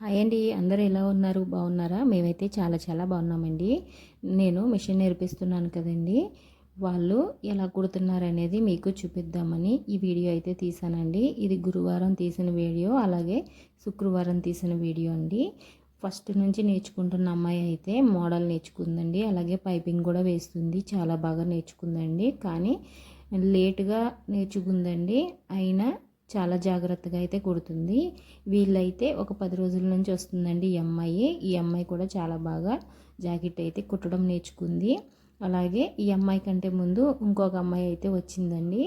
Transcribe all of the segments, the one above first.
Hi అండి అందరూ ఎలా ఉన్నారు? బాగున్నారా? మేమైతే చాలా చాలా బాగున్నామండి. నేను మిషన్ నేర్పిస్తున్నాను కదండి. వాళ్ళు ఎలా కుడుతున్నారనేది మీకు చూపిద్దామని ఈ వీడియో అయితే తీసానండి. ఇది గురువారం తీసిన వీడియో అలాగే శుక్రవారం తీసిన వీడియో అండి. ఫస్ట్ నుంచి నేర్చుకుంటున్న అమ్మాయి అయితే మోడల్ నేర్చుకుందండి. అలాగే పైపింగ్ కూడా వేస్తుంది. చాలా బాగా నేర్చుకుందండి. కానీ లేటుగా నేర్చుకుందండి. అయినా చాలా జాగ్రత్తగా అయితే కుడుతుంది. వీళ్ళైతే ఒక పది రోజుల నుంచి వస్తుందండి ఈ అమ్మాయి. ఈ అమ్మాయి కూడా చాలా బాగా జాకెట్ అయితే కుట్టడం నేర్చుకుంది. అలాగే ఈ అమ్మాయి కంటే ముందు ఇంకొక అమ్మాయి అయితే వచ్చిందండి.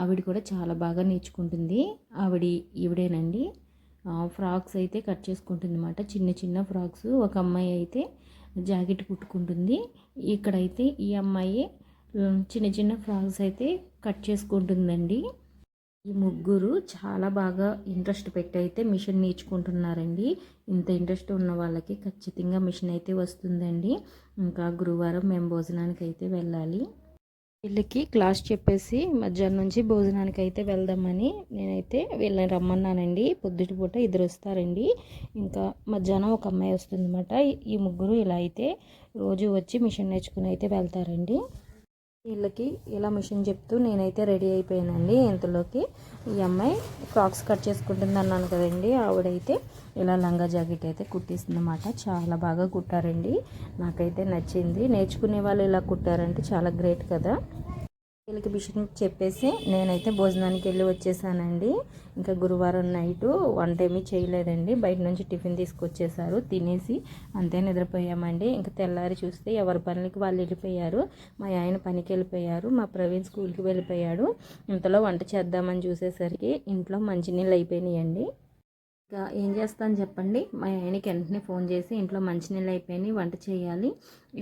ఆవిడ కూడా చాలా బాగా నేర్చుకుంటుంది. ఆవిడ ఈవిడేనండి. ఫ్రాక్స్ అయితే కట్ చేసుకుంటుంది అనమాట చిన్న చిన్న ఫ్రాక్స్. ఒక అమ్మాయి అయితే జాకెట్ కుట్టుకుంటుంది. ఇక్కడైతే ఈ అమ్మాయి చిన్న చిన్న ఫ్రాక్స్ అయితే కట్ చేసుకుంటుందండి. ఈ ముగ్గురు చాలా బాగా ఇంట్రెస్ట్ పెట్టి అయితే మిషన్ నేర్చుకుంటున్నారండి. ఇంత ఇంట్రెస్ట్ ఉన్న వాళ్ళకి ఖచ్చితంగా మిషన్ అయితే వస్తుందండి. ఇంకా గురువారం మేము భోజనానికి అయితే వెళ్ళాలి. వీళ్ళకి క్లాస్ చెప్పేసి మధ్యాహ్నం నుంచి భోజనానికి అయితే వెళ్దామని నేనైతే వీళ్ళని రమ్మన్నానండి. పొద్దుటి పూట ఇద్దరు వస్తారండి. ఇంకా మధ్యాహ్నం ఒక అమ్మాయి వస్తుందన్నమాట. ఈ ముగ్గురు ఇలా అయితే రోజు వచ్చి మిషన్ నేర్చుకుని అయితే వెళ్తారండి. వీళ్ళకి ఇలా మిషన్ చెప్తూ నేనైతే రెడీ అయిపోయానండి ఇంతలోకి ఈ అమ్మాయి ఫ్రాక్స్ కట్ చేసుకుంటుంది అన్నాను కదండి. ఆవిడైతే ఇలా లంగా జాకెట్ అయితే కుట్టిస్తుందన్నమాట చాలా బాగా కుట్టారండి. నాకైతే నచ్చింది. నేర్చుకునే వాళ్ళు ఇలా కుట్టారంటే చాలా గ్రేట్ కదా. వీళ్ళకి విషయం చెప్పేసి నేనైతే భోజనానికి వెళ్ళి వచ్చేసానండి. ఇంకా గురువారం నైటు వంట ఏమీ చేయలేదండి. బయట నుంచి టిఫిన్ తీసుకొచ్చేసారు. తినేసి అంతే నిద్రపోయామండి. ఇంకా తెల్లారి చూస్తే ఎవరి పనులకి వాళ్ళు వెళ్ళిపోయారు. మా ఆయన పనికి వెళ్ళిపోయారు. మా ప్రవీణ్ స్కూల్కి వెళ్ళిపోయాడు. ఇంతలో వంట చేద్దామని చూసేసరికి ఇంట్లో మంచినీళ్ళు అయిపోయినాయండి. ఇంకా ఏం చేస్తాను చెప్పండి. మా ఆయనకి వెంటనే ఫోన్ చేసి ఇంట్లో మంచినీళ్ళు అయిపోయినాయి వంట చేయాలి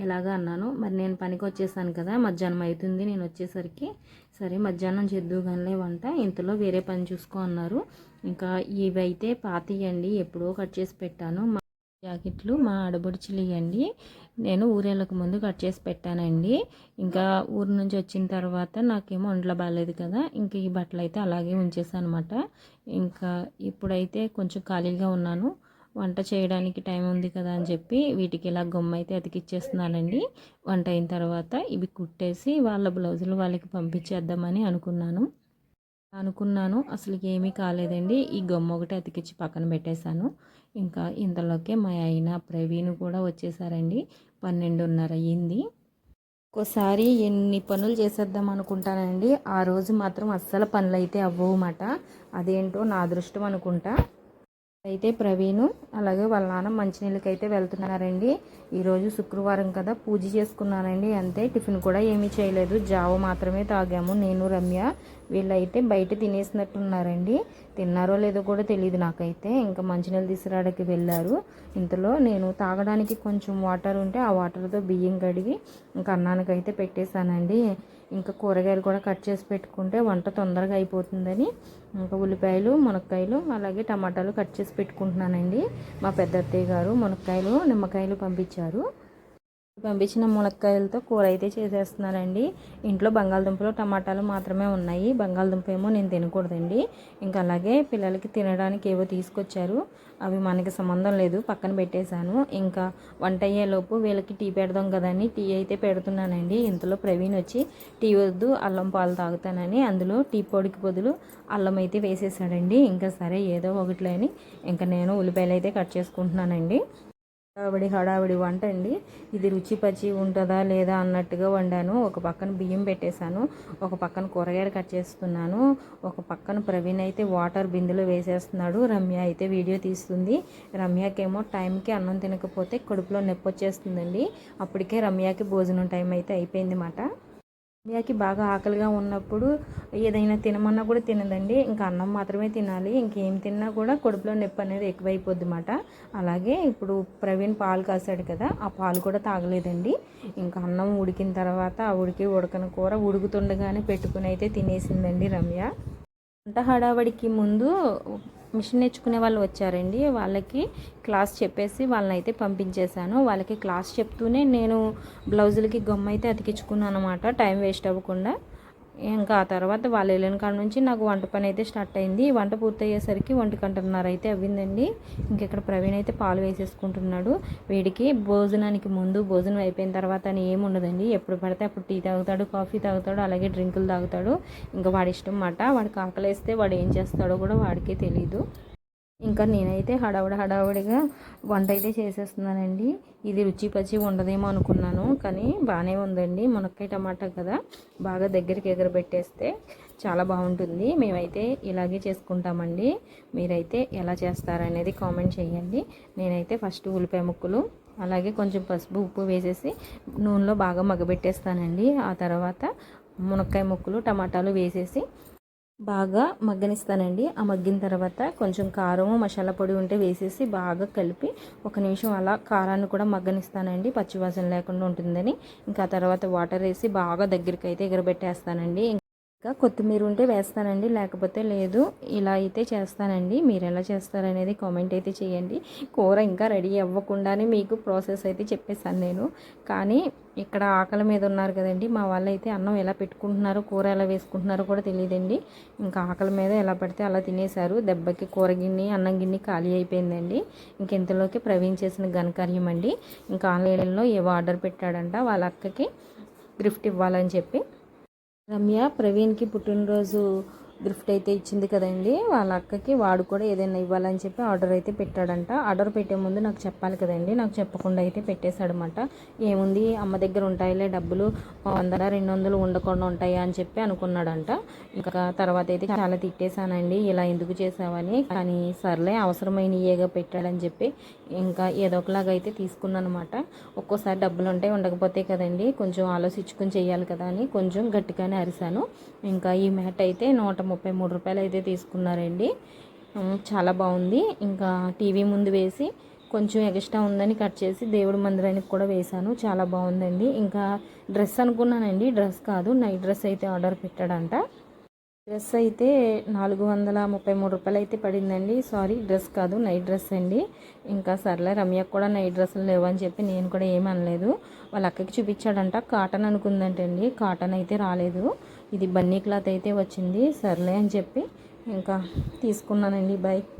ఎలాగా అన్నాను. మరి నేను పనికి వచ్చేసాను కదా మధ్యాహ్నం అవుతుంది నేను వచ్చేసరికి సరే మధ్యాహ్నం చేద్దు కానీ వంట ఇంతలో వేరే పని చూసుకో అన్నారు. ఇంకా ఇవైతే పాతియండి ఎప్పుడో కట్ చేసి పెట్టాను. జాకెట్లు మా ఆడబడుచులు ఇవ్వండి నేను ఊరేళ్ళకు ముందు కట్ చేసి పెట్టానండి. ఇంకా ఊరు నుంచి వచ్చిన తర్వాత నాకేమో ఒంట్లో బాగాలేదు కదా ఇంకా ఈ బట్టలు అయితే అలాగే ఉంచేసాను అనమాట ఇంకా ఇప్పుడైతే కొంచెం ఖాళీగా ఉన్నాను. వంట చేయడానికి టైం ఉంది కదా అని చెప్పి వీటికి ఇలా గొమ్మ అయితే అతికిచ్చేస్తున్నానండి. వంట అయిన తర్వాత ఇవి కుట్టేసి వాళ్ళ బ్లౌజులు వాళ్ళకి పంపించేద్దామని అనుకున్నాను. అనుకున్నాను. అసలు ఏమీ కాలేదండి. ఈ గమ్ము ఒకటి అతికిచ్చి పక్కన పెట్టేశాను. ఇంకా ఇంతలోకే మా అయిన ప్రవీణ్ కూడా వచ్చేసారండి. పన్నెండున్నర అయ్యింది. ఒక్కోసారి ఎన్ని పనులు చేసేద్దాం అనుకుంటానండి. ఆ రోజు మాత్రం అస్సలు పనులు అయితే అవ్వవు అదేంటో నా అదృష్టం అనుకుంటా. అయితే ప్రవీణ్ అలాగే వాళ్ళ నాన్న మంచినీళ్ళకి అయితే వెళ్తున్నారండి ఈరోజు శుక్రవారం కదా పూజ చేసుకున్నానండి. అంతే టిఫిన్ కూడా ఏమీ చేయలేదు. జావ మాత్రమే తాగాము. నేను రమ్య వీళ్ళైతే బయట తినేసినట్టున్నారండి. తిన్నారో లేదో కూడా తెలియదు నాకైతే. ఇంకా మంచినీళ్ళు తీసుకురాడకి వెళ్ళారు. ఇంతలో నేను తాగడానికి కొంచెం వాటర్ ఉంటే ఆ వాటర్తో బియ్యం కడిగి ఇంకా అన్నానికి అయితే పెట్టేశానండి. ఇంకా కూరగాయలు కూడా కట్ చేసి పెట్టుకుంటే వంట తొందరగా అయిపోతుందని ఇంకా ఉల్లిపాయలు మునక్కాయలు అలాగే టమాటాలు కట్ చేసి పెట్టుకుంటున్నానండి. మా పెద్ద అత్తయ్య గారు మునక్కాయలు నిమ్మకాయలు పంపించారు. పంపించిన మునక్కాయలతో కూర అయితే చేసేస్తున్నానండి ఇంట్లో బంగాళదుంపలు టమాటాలు మాత్రమే ఉన్నాయి. బంగాళదుంప ఏమో నేను తినకూడదండి. ఇంకా అలాగే పిల్లలకి తినడానికి ఏవో తీసుకొచ్చారు. అవి మనకి సంబంధం లేదు. పక్కన పెట్టేశాను. ఇంకా వంట అయ్యేలోపు వీళ్ళకి టీ పెడదాం కదని టీ అయితే పెడుతున్నానండి. ఇంతలో ప్రవీణ్ వచ్చి టీ వద్దు అల్లం పాలు తాగుతానని. అందులో టీ పొడికి బదులు అల్లం అయితే వేసేసాడండి ఇంకా సరే ఏదో ఒకటిలేని ఇంకా నేను ఉల్లిపాయలు అయితే కట్ చేసుకుంటున్నానండి. హడావిడి హడావిడి వంట అండి ఇది రుచి పచ్చి ఉంటుందా లేదా అన్నట్టుగా వండాను. ఒక పక్కన బియ్యం పెట్టేశాను. ఒక పక్కన కూరగాయలు కట్ చేస్తున్నాను. ఒక పక్కన ప్రవీణ్ అయితే వాటర్ బిందులో వేసేస్తున్నాడు. రమ్య అయితే వీడియో తీస్తుంది. రమ్యకేమో టైంకి అన్నం తినకపోతే కడుపులో నొప్పి వచ్చేస్తుందండి. అప్పటికే రమ్యకి భోజనం టైం అయితే అయిపోయింది అన్నమాట రమ్యకి బాగా ఆకలిగా ఉన్నప్పుడు ఏదైనా తినమన్నా కూడా తినదండి. ఇంకా అన్నం మాత్రమే తినాలి. ఇంకేం తిన్నా కూడా కడుపులో నొప్పి అనేది ఎక్కువైపోద్ది అనమాట అలాగే ఇప్పుడు ప్రవీణ్ పాలు కాసాడు కదా ఆ పాలు కూడా తాగలేదండి. ఇంకా అన్నం ఉడికిన తర్వాత ఆ ఉడికి ఉడకని కూర ఉడుకుతుండగానే పెట్టుకుని అయితే తినేసిందండి రమ్య. వంట హడావడికి ముందు మిషన్ నేర్చుకునే వాళ్ళు వచ్చారండి. వాళ్ళకి క్లాస్ చెప్పేసి వాళ్ళని అయితే పంపించేశాను. వాళ్ళకి క్లాస్ చెప్తూనే నేను బ్లౌజులకి గమ్మ అయితే అతికించుకున్నాను అనమాట టైం వేస్ట్ అవ్వకుండా. ఇంకా ఆ తర్వాత వాళ్ళు వెళ్ళిన కాడ నుంచి నాకు వంట పని అయితే స్టార్ట్ అయింది. వంట పూర్తయ్యేసరికి ఒంటి గంటన్నర అయితే అవ్విందండి. ఇంకెక్కడ ప్రవీణ్ అయితే పాలు వేసేసుకుంటున్నాడు. వీడికి భోజనానికి ముందు భోజనం అయిపోయిన తర్వాత అని ఏమి ఉండదండి. ఎప్పుడు పడితే అప్పుడు టీ తాగుతాడు కాఫీ తాగుతాడు అలాగే డ్రింకులు తాగుతాడు. ఇంకా వాడి ఇష్టం మాట. వాడికి ఆకలేస్తే వాడు ఏం చేస్తాడో కూడా వాడికే తెలియదు ఇంకా నేనైతే హడావుడి హడావుడిగా వంట అయితే చేసేస్తున్నానండి. ఇది రుచి పచ్చి ఉండదేమో అనుకున్నాను కానీ బాగానే ఉందండి. మునక్కాయ టమాటా కదా బాగా దగ్గరికి ఎగరబెట్టేస్తే చాలా బాగుంటుంది. మేమైతే ఇలాగే చేసుకుంటామండి. మీరైతే ఎలా చేస్తారనేది కామెంట్ చేయండి. నేనైతే ఫస్ట్ ఉల్లిపాయ ముక్కలు అలాగే కొంచెం పసుపు ఉప్పు వేసేసి నూనెలో బాగా మగ్గబెట్టేస్తానండి. ఆ తర్వాత మునక్కాయ ముక్కలు టమాటాలు వేసేసి బాగా మగ్గనిస్తానండి. ఆ మగ్గిన తర్వాత కొంచెం కారం మసాలా పొడి ఉంటే వేసేసి బాగా కలిపి ఒక నిమిషం అలా కారాన్ని కూడా మగ్గనిస్తానండి. పచ్చివాసన లేకుండా ఉంటుందని. ఇంకా తర్వాత వాటర్ వేసి బాగా దగ్గరికి అయితే ఎగరబెట్టేస్తానండి. ఇంకా కొత్తిమీర ఉంటే వేస్తానండి లేకపోతే లేదు. ఇలా అయితే చేస్తానండి. మీరు ఎలా చేస్తారనేది కామెంట్ అయితే చేయండి. కూర ఇంకా రెడీ అవ్వకుండానే మీకు ప్రాసెస్ అయితే చెప్పేశాను నేను. కానీ ఇక్కడ ఆకలి మీద ఉన్నారు కదండి మా వాళ్ళు అయితే అన్నం ఎలా పెట్టుకుంటున్నారో కూర ఎలా వేసుకుంటున్నారో కూడా తెలియదండి. ఇంకా ఆకలి మీద ఎలా పడితే అలా తినేశారు. దెబ్బకి కూర గిన్నె అన్నం గిన్నె ఖాళీ అయిపోయిందండి. ఇంకెంతలోకి ప్రవీణ్ చేసిన ఘనకార్యం అండి ఇంకా ఆన్లైన్లో ఏవో ఆర్డర్ పెట్టాడంట. వాళ్ళ అక్కకి గిఫ్ట్ ఇవ్వాలని చెప్పి రమ్య ప్రవీణ్కి పుట్టినరోజు గిఫ్ట్ అయితే ఇచ్చింది కదండి. వాళ్ళ అక్కకి వాడు కూడా ఏదైనా ఇవ్వాలని చెప్పి ఆర్డర్ అయితే పెట్టాడంట. ఆర్డర్ పెట్టే ముందు నాకు చెప్పాలి కదండి. నాకు చెప్పకుండా అయితే పెట్టేశాడనమాట ఏముంది? అమ్మ దగ్గర ఉంటాయిలే డబ్బులు. వందల రెండు వందలు ఉండకుండా ఉంటాయా అని చెప్పి అనుకున్నాడంట. ఇంకా తర్వాత అయితే చాలా తిట్టేశానండి. ఇలా ఎందుకు చేసావని కానీ సర్లే అవసరమైన ఏగా పెట్టాడని చెప్పి ఇంకా ఏదో ఒకలాగా అయితే తీసుకున్నాను అనమాట ఒక్కోసారి డబ్బులు ఉంటాయి ఉండకపోతే కదండి. కొంచెం ఆలోచించుకొని చేయాలి కదా అని కొంచెం గట్టిగానే అరిశాను. ఇంకా ఈ మ్యాట్ అయితే నూట ముప్పై మూడు రూపాయలు అయితే తీసుకున్నారండి. చాలా బాగుంది. ఇంకా టీవీ ముందు వేసి కొంచెం ఎక్స్ట్రా ఉందని కట్ చేసి దేవుడి మందిరానికి కూడా వేశాను. చాలా బాగుందండి. ఇంకా డ్రెస్ అనుకున్నానండి. డ్రెస్ కాదు నైట్ డ్రెస్ అయితే ఆర్డర్ పెట్టాడంట. డ్రెస్ అయితే నాలుగు వందల ముప్పై మూడు రూపాయలు అయితే పడిందండి. సారీ డ్రెస్ కాదు నైట్ డ్రెస్ అండి. ఇంకా సర్లే రమ్యకు కూడా నైట్ డ్రెస్సులు లేవని చెప్పి నేను కూడా ఏమనలేదు. వాళ్ళ అక్కకి చూపించాడంట. కాటన్ అనుకుందంటండి. కాటన్ అయితే రాలేదు. ఇది బన్నీ క్లాత్ అయితే వచ్చింది సర్లే అని చెప్పి ఇంకా తీసుకున్నానండి బైక్